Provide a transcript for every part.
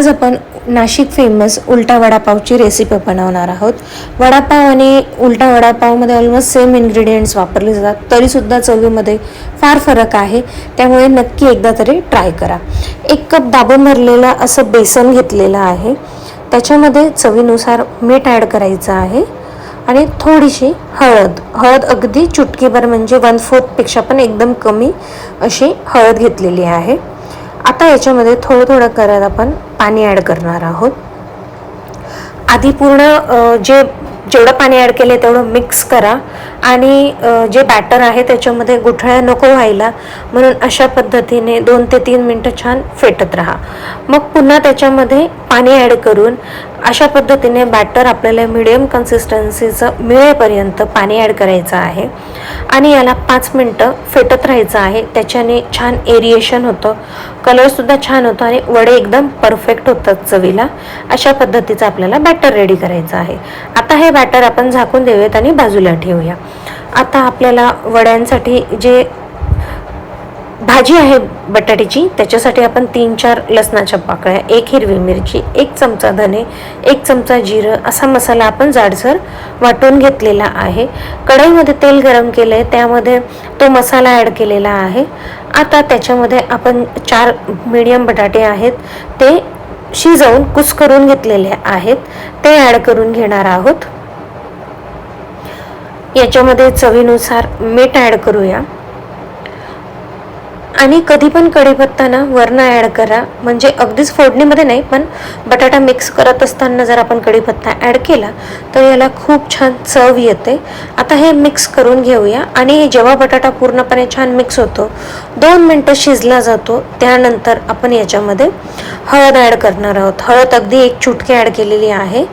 आज आपण नाशिक फेमस उलटा वडापावची रेसिपी बनवणार आहोत. वडापाव आणि उलटा वडापावमध्ये ऑलमोस्ट सेम इन्ग्रेडियंट्स वापरले जातात. तरीसुद्धा चवीमध्ये फार फरक आहे. त्यामुळे नक्की एकदा तरी ट्राय करा. एक कप दाबून भरलेलं असं बेसन घेतलेलं आहे. त्याच्यामध्ये चवीनुसार मीठ ॲड करायचं आहे. आणि थोडीशी हळद. हळद अगदी चुटकीभर म्हणजे वन फोर्थपेक्षा पण एकदम कमी अशी हळद घेतलेली आहे. आता याच्यामध्ये थोडं थोडं करत आपण पाणी ॲड करणार आहोत. आधी पूर्ण जे जेवढं पाणी ॲड केलं आहे तेवढं मिक्स करा आणि जे बॅटर आहे त्याच्यामध्ये गुठळ्या नको व्हायला म्हणून अशा पद्धतीने दोन ते तीन मिनटं छान फेटत राहा. मग पुन्हा त्याच्यामध्ये पाणी ॲड करून अशा पद्धतीने बॅटर आपल्याला मिडियम कन्सिस्टन्सीचं मिळेपर्यंत पाणी ॲड करायचं आहे. आणि याला पाच मिनटं फेटत राहायचं आहे. त्याच्याने छान एरिएशन होतं. कलरसुद्धा छान होतो आणि वडे एकदम परफेक्ट होतात चवीला. अशा पद्धतीचं आपल्याला बॅटर रेडी करायचं आहे. आता हे बॅटर आपण झाकून देऊयात आणि बाजूला ठेवूया. आता आपल्याला वड्यांसाठी जे भाजी आहे बटाट्याची. त्याच्यासाठी आपण तीन चार लसणाच्या पाकळ्या एक हिरवी मिरची एक चमचा धने एक चमचा जिरं असा मसाला आपण जाडसर वाटून घेतलेला आहे. कढईमध्ये तेल गरम केलं आहे त्यामध्ये तो मसाला ॲड केलेला आहे. आता त्याच्यामध्ये आपण चार मीडियम बटाटे आहेत ते शिजवून कुस करून घेतलेले आहेत. ते ॲड करून घेणार आहोत. याच्यामध्ये चवीनुसार मीठ ॲड करूया. आणि कधी पण कढीपत्ता ना वरनं ॲड करा. म्हणजे अगदीच फोडणीमध्ये नाही पण बटाटा मिक्स करत असताना जर आपण कढीपत्ता ॲड केला तर याला खूप छान चव येते. आता हे मिक्स करून घेऊया. आणि जेव्हा बटाटा पूर्णपणे छान मिक्स होतो दोन मिनटं शिजला जातो. त्यानंतर आपण याच्यामध्ये हळद ॲड करणार आहोत. हळद अगदी एक चुटकी ॲड केलेली आहे.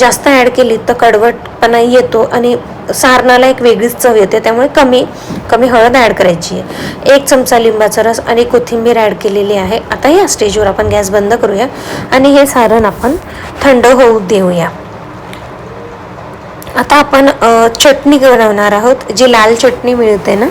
जास्त ॲड केली तर कडवटपणा येतो आणि सारणाला एक वेगळीच चव येते त्यामुळे कमी कमी हळद ॲड करायची आहे. एक चमचा लिंबाचा रस आणि कोथिंबीर ॲड केलेली आहे. आता या स्टेजवर आपण गॅस बंद करूया आणि हे सारण आपण थंड होऊ देऊया. आता आपण चटणी बनवणार आहोत. जी लाल चटणी मिळते ना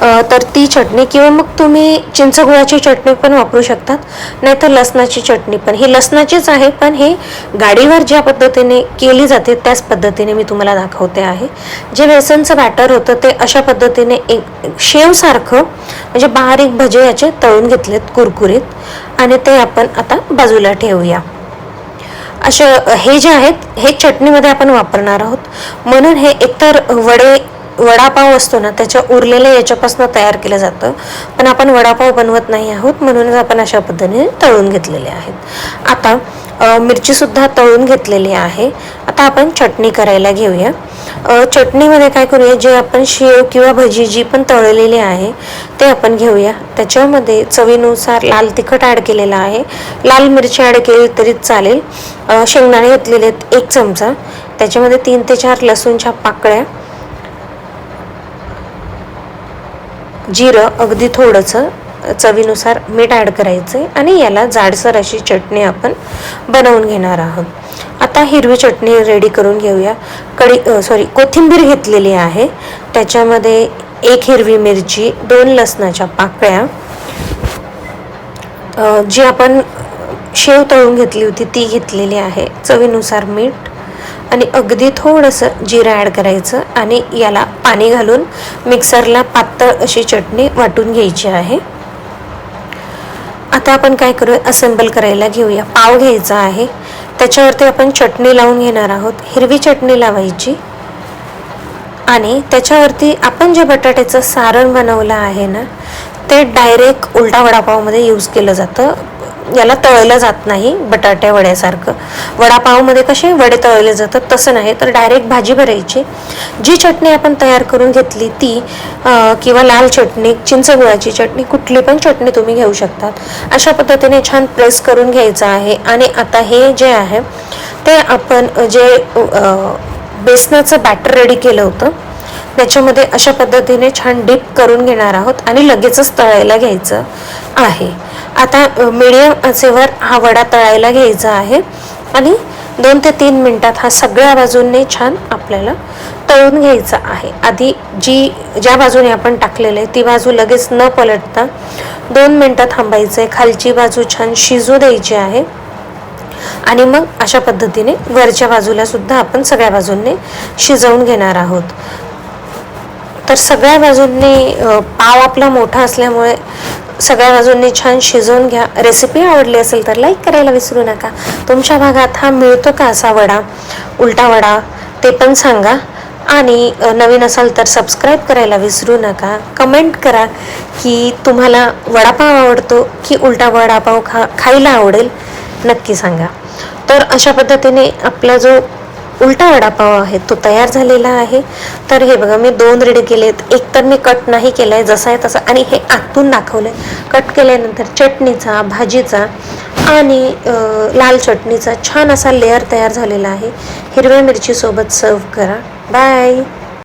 तर ती चटणी किंवा मग तुम्ही चिंचगुळाची चटणी पण वापरू शकतात नाहीतर लसणाची चटणी पण. ही लसणाचीच आहे पण हे गाडीवर ज्या पद्धतीने केली जाते त्याच पद्धतीने मी तुम्हाला दाखवते आहे. जे बेसनचं बॅटर होतं ते अशा पद्धतीने एक शेवसारखं म्हणजे बारीक भजे याचे तळून घेतलेत कुरकुरीत आणि ते आपण आता बाजूला ठेवूया. अशा हे जे आहेत हे चटणीमध्ये आपण वापरणार आहोत. म्हणून हे एकतर वडे वडापाव असतो ना त्याच्या उरलेल्या याच्यापासून तयार केलं जातं. पण आपण वडापाव बनवत नाही आहोत म्हणूनच आपण अशा पद्धतीने तळून घेतलेले आहेत. आता मिरचीसुद्धा तळून घेतलेली आहे. आता आपण चटणी करायला घेऊया. चटणीमध्ये काय करूया जे आपण शेव किंवा भजी जी पण तळलेली आहे ते आपण घेऊया. त्याच्यामध्ये चवीनुसार लाल तिखट ॲड केलेलं आहे. लाल मिरची ॲड केली तरी चालेल. शेंगदाणे घेतलेले आहेत एक चमचा. त्याच्यामध्ये तीन ते चार लसूणच्या पाकळ्या. जिरं अगदी थोडंसं चवीनुसार मीठ ॲड करायचं आहे आणि याला जाडसर अशी चटणी आपण बनवून घेणार आहोत. आता हिरवी चटणी रेडी करून घेऊया. कढी सॉरी कोथिंबीर घेतलेली आहे. त्याच्यामध्ये एक हिरवी मिरची दोन लसणाच्या पाकळ्या. जी आपण शेव तळून घेतली होती ती घेतलेली आहे. चवीनुसार मीठ. आणि अगदी थोडंसं जिरं ॲड करायचं आणि याला पाणी घालून मिक्सरला पातळ अशी चटणी वाटून घ्यायची आहे. आता आपण काय करूया? असेंबल करायला घेऊया. पाव घ्यायचा आहे. त्याच्यावरती आपण चटणी लावून घेणार आहोत. हिरवी चटणी लावायची. आणि त्याच्यावरती आपण जे बटाट्याचं सारण बनवलं आहे ना ते डायरेक्ट उलटा वडापावमध्ये यूज केलं जातं. याला तळलं जात नाही बटाट्या वड्यासारखं. वडापावमध्ये कसे वडे तळले जातात तसं नाही तर डायरेक्ट भाजी भरायची. जी चटणी आपण तयार करून घेतली ती किंवा लाल चटणी चिंचगुळाची चटणी कुठली पण चटणी तुम्ही घेऊ शकतात. अशा पद्धतीने छान प्रेस करून घ्यायचं आहे आणि आता हे जे आहे ते आपण जे बेसनाचं बॅटर रेडी केलं होतं त्याच्यामध्ये अशा पद्धतीने छान डीप करून घेणार आहोत आणि लगेचच तळायला घ्यायचं आहे. आता मिडियम आचेवर हा वडा तळायला घ्यायचा आहे आणि दोन ते तीन मिनटात हा सगळ्या बाजूंनी छान आपल्याला तळून घ्यायचा आहे. आधी जी ज्या बाजूने आपण टाकलेलं आहे ती बाजू लगेच न पलटता दोन मिनटात थांबायचं. आहे खालची बाजू छान शिजू द्यायची आहे. आणि मग अशा पद्धतीने वरच्या बाजूला सुद्धा आपण सगळ्या बाजूंनी शिजवून घेणार आहोत. तर सगळ्या बाजूंनी पाव आपला मोठा असल्यामुळे सगळ्या बाजूंनी छान शिजवून घ्या. रेसिपी आवडली असेल तर लाईक करायला विसरू नका. तुमच्या भागात हा मिळतो का असा वडा? उलटा वडा ते पण सांगा. आणि नवीन असाल तर सबस्क्राईब करायला विसरू नका. कमेंट करा की तुम्हाला वडापाव आवडतो की उलटा वडापाव खा खायला आवडेल. नक्की सांगा. तर अशा पद्धतीने आपला जो उलटा वडापाव आहे. तो तयार झालेला आहे. तर हे बघा मी दोन रेडी केलेत. एक तर मी कट नाही केलाय जसा आहे तसा. आणि हे आतून दाखवलंय. कट केल्यानंतर चटणीचा भाजीचा आणि लाल चटणीचा छान असा लेअर तयार झालेला आहे. हिरव्या मिरची सोबत सर्व करा. बाय